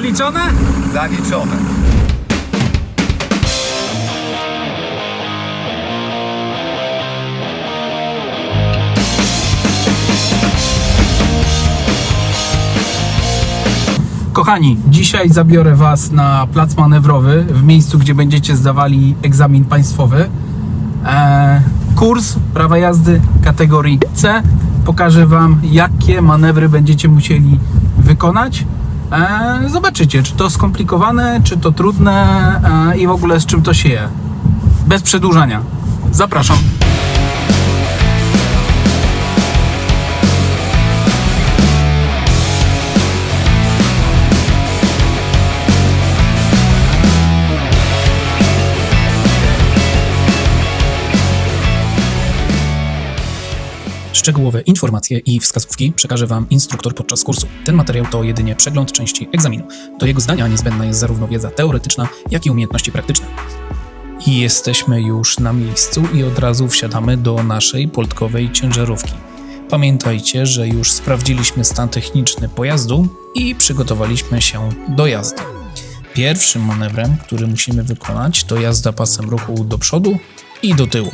Zaliczone? Zaliczone. Kochani, dzisiaj zabiorę Was na plac manewrowy, w miejscu, gdzie będziecie zdawali egzamin państwowy. E, kurs prawa jazdy kategorii C. Pokażę Wam, jakie manewry będziecie musieli wykonać. E, zobaczycie, czy to skomplikowane, czy to trudne e, i w ogóle z czym to się je. Bez przedłużania. Zapraszam. Szczegółowe informacje i wskazówki przekaże Wam instruktor podczas kursu. Ten materiał to jedynie przegląd części egzaminu. Do jego zdania niezbędna jest zarówno wiedza teoretyczna, jak i umiejętności praktyczne. I jesteśmy już na miejscu i od razu wsiadamy do naszej poltkowej ciężarówki. Pamiętajcie, że już sprawdziliśmy stan techniczny pojazdu i przygotowaliśmy się do jazdy. Pierwszym manewrem, który musimy wykonać, to jazda pasem ruchu do przodu i do tyłu.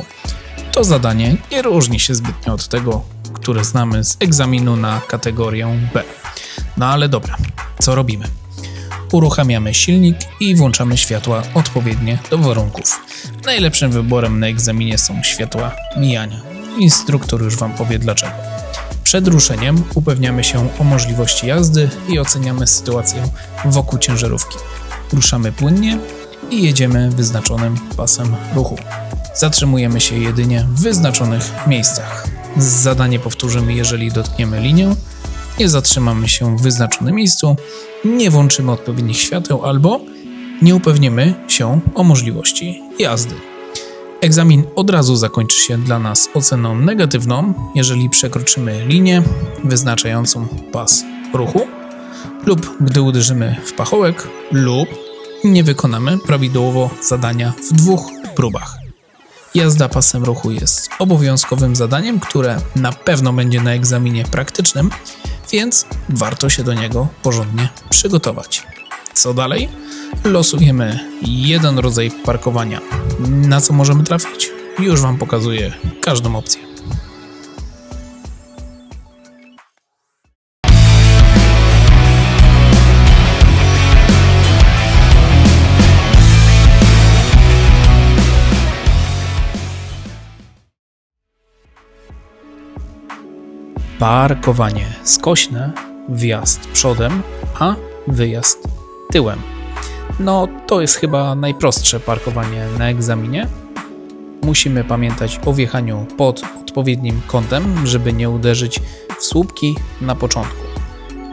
To zadanie nie różni się zbytnio od tego, które znamy z egzaminu na kategorię B. No ale dobra, co robimy? Uruchamiamy silnik i włączamy światła odpowiednie do warunków. Najlepszym wyborem na egzaminie są światła mijania. Instruktor już Wam powie dlaczego. Przed ruszeniem upewniamy się o możliwości jazdy i oceniamy sytuację wokół ciężarówki. Ruszamy płynnie i jedziemy wyznaczonym pasem ruchu. Zatrzymujemy się jedynie w wyznaczonych miejscach. Zadanie powtórzymy, jeżeli dotkniemy linię, nie zatrzymamy się w wyznaczonym miejscu, nie włączymy odpowiednich świateł albo nie upewnimy się o możliwości jazdy. Egzamin od razu zakończy się dla nas oceną negatywną, jeżeli przekroczymy linię wyznaczającą pas ruchu, lub gdy uderzymy w pachołek, lub nie wykonamy prawidłowo zadania w dwóch próbach. Jazda pasem ruchu jest obowiązkowym zadaniem, które na pewno będzie na egzaminie praktycznym, więc warto się do niego porządnie przygotować. Co dalej? Losujemy jeden rodzaj parkowania. Na co możemy trafić? Już Wam pokazuję każdą opcję. Parkowanie skośne, wjazd przodem, a wyjazd tyłem. No, to jest chyba najprostsze parkowanie na egzaminie. Musimy pamiętać o wjechaniu pod odpowiednim kątem, żeby nie uderzyć w słupki na początku.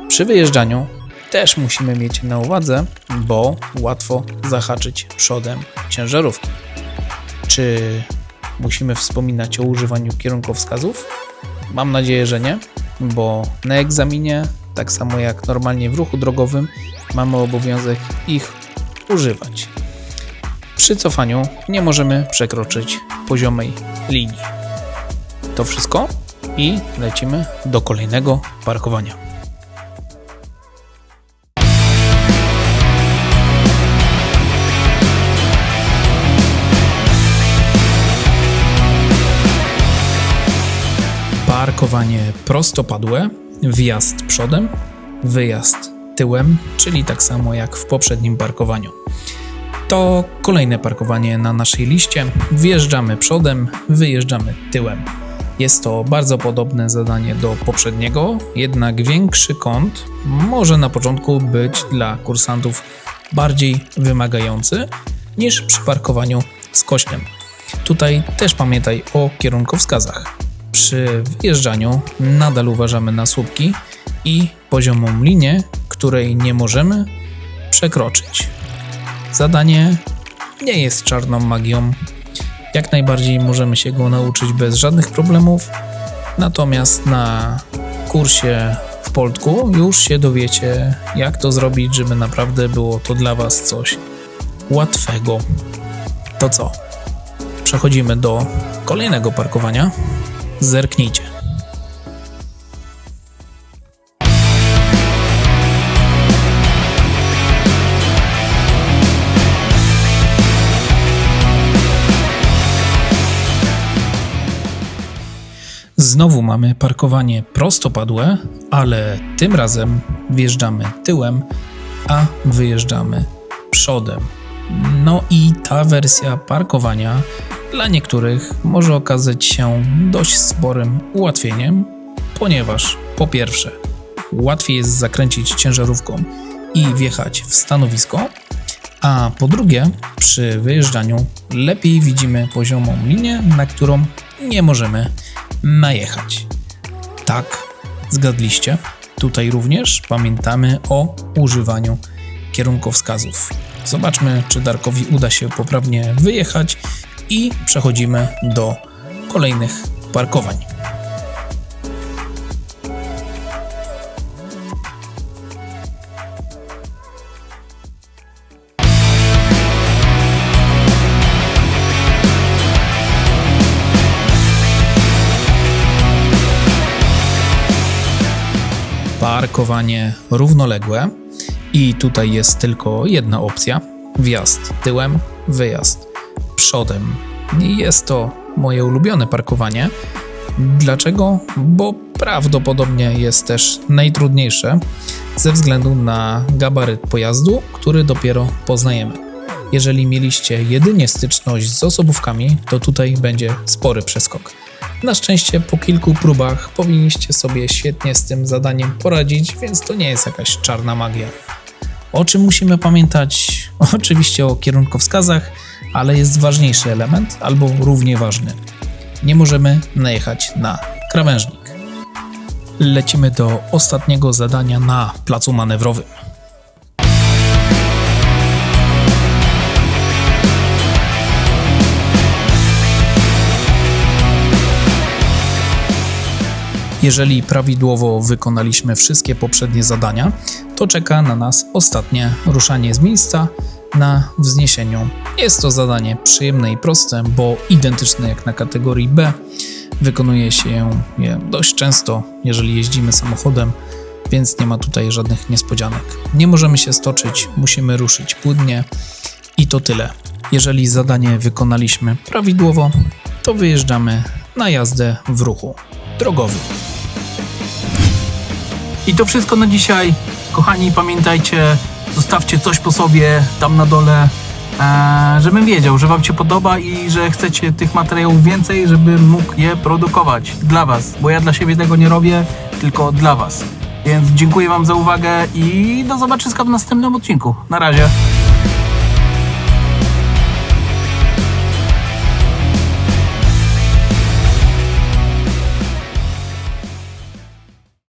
Przy wyjeżdżaniu też musimy mieć na uwadze, bo łatwo zahaczyć przodem ciężarówki. Czy musimy wspominać o używaniu kierunkowskazów? Mam nadzieję, że nie, bo na egzaminie, tak samo jak normalnie w ruchu drogowym, mamy obowiązek ich używać. Przy cofaniu nie możemy przekroczyć poziomej linii. To wszystko i lecimy do kolejnego parkowania. Parkowanie prostopadłe, wjazd przodem, wyjazd tyłem, czyli tak samo jak w poprzednim parkowaniu. To kolejne parkowanie na naszej liście. Wjeżdżamy przodem, wyjeżdżamy tyłem. Jest to bardzo podobne zadanie do poprzedniego, jednak większy kąt może na początku być dla kursantów bardziej wymagający niż przy parkowaniu skośnym. Tutaj też pamiętaj o kierunkowskazach. Przy wjeżdżaniu nadal uważamy na słupki i poziomą linię, której nie możemy przekroczyć. Zadanie nie jest czarną magią. Jak najbardziej możemy się go nauczyć bez żadnych problemów. Natomiast na kursie w Poltku już się dowiecie, jak to zrobić, żeby naprawdę było to dla Was coś łatwego. To co? Przechodzimy do kolejnego parkowania. Zerknijcie. Znowu mamy parkowanie prostopadłe, ale tym razem wjeżdżamy tyłem, a wyjeżdżamy przodem. No i ta wersja parkowania dla niektórych może okazać się dość sporym ułatwieniem, ponieważ po pierwsze łatwiej jest zakręcić ciężarówką i wjechać w stanowisko, a po drugie przy wyjeżdżaniu lepiej widzimy poziomą linię, na którą nie możemy najechać. Tak, zgadliście. Tutaj również pamiętamy o używaniu kierunkowskazów. Zobaczmy, czy Darkowi uda się poprawnie wyjechać i przechodzimy do kolejnych parkowań. Parkowanie równoległe i tutaj jest tylko jedna opcja: wjazd tyłem, wyjazd przodem. I jest to moje ulubione parkowanie. Dlaczego? Bo prawdopodobnie jest też najtrudniejsze ze względu na gabaryt pojazdu, który dopiero poznajemy. Jeżeli mieliście jedynie styczność z osobówkami, to tutaj będzie spory przeskok. Na szczęście po kilku próbach powinniście sobie świetnie z tym zadaniem poradzić, więc to nie jest jakaś czarna magia. O czym musimy pamiętać? Oczywiście o kierunkowskazach, ale jest ważniejszy element, albo równie ważny. Nie możemy najechać na krawężnik. Lecimy do ostatniego zadania na placu manewrowym. Jeżeli prawidłowo wykonaliśmy wszystkie poprzednie zadania, to czeka na nas ostatnie ruszanie z miejsca na wzniesieniu. Jest to zadanie przyjemne i proste, bo identyczne jak na kategorii B. Wykonuje się je dość często, jeżeli jeździmy samochodem, więc nie ma tutaj żadnych niespodzianek. Nie możemy się stoczyć, musimy ruszyć płynnie i to tyle. Jeżeli zadanie wykonaliśmy prawidłowo, to wyjeżdżamy na jazdę w ruchu drogowym. I to wszystko na dzisiaj. Kochani, pamiętajcie, zostawcie coś po sobie tam na dole, e, żebym wiedział, że Wam się podoba i że chcecie tych materiałów więcej, żebym mógł je produkować dla Was, bo ja dla siebie tego nie robię, tylko dla Was. Więc dziękuję Wam za uwagę i do zobaczyska w następnym odcinku. Na razie.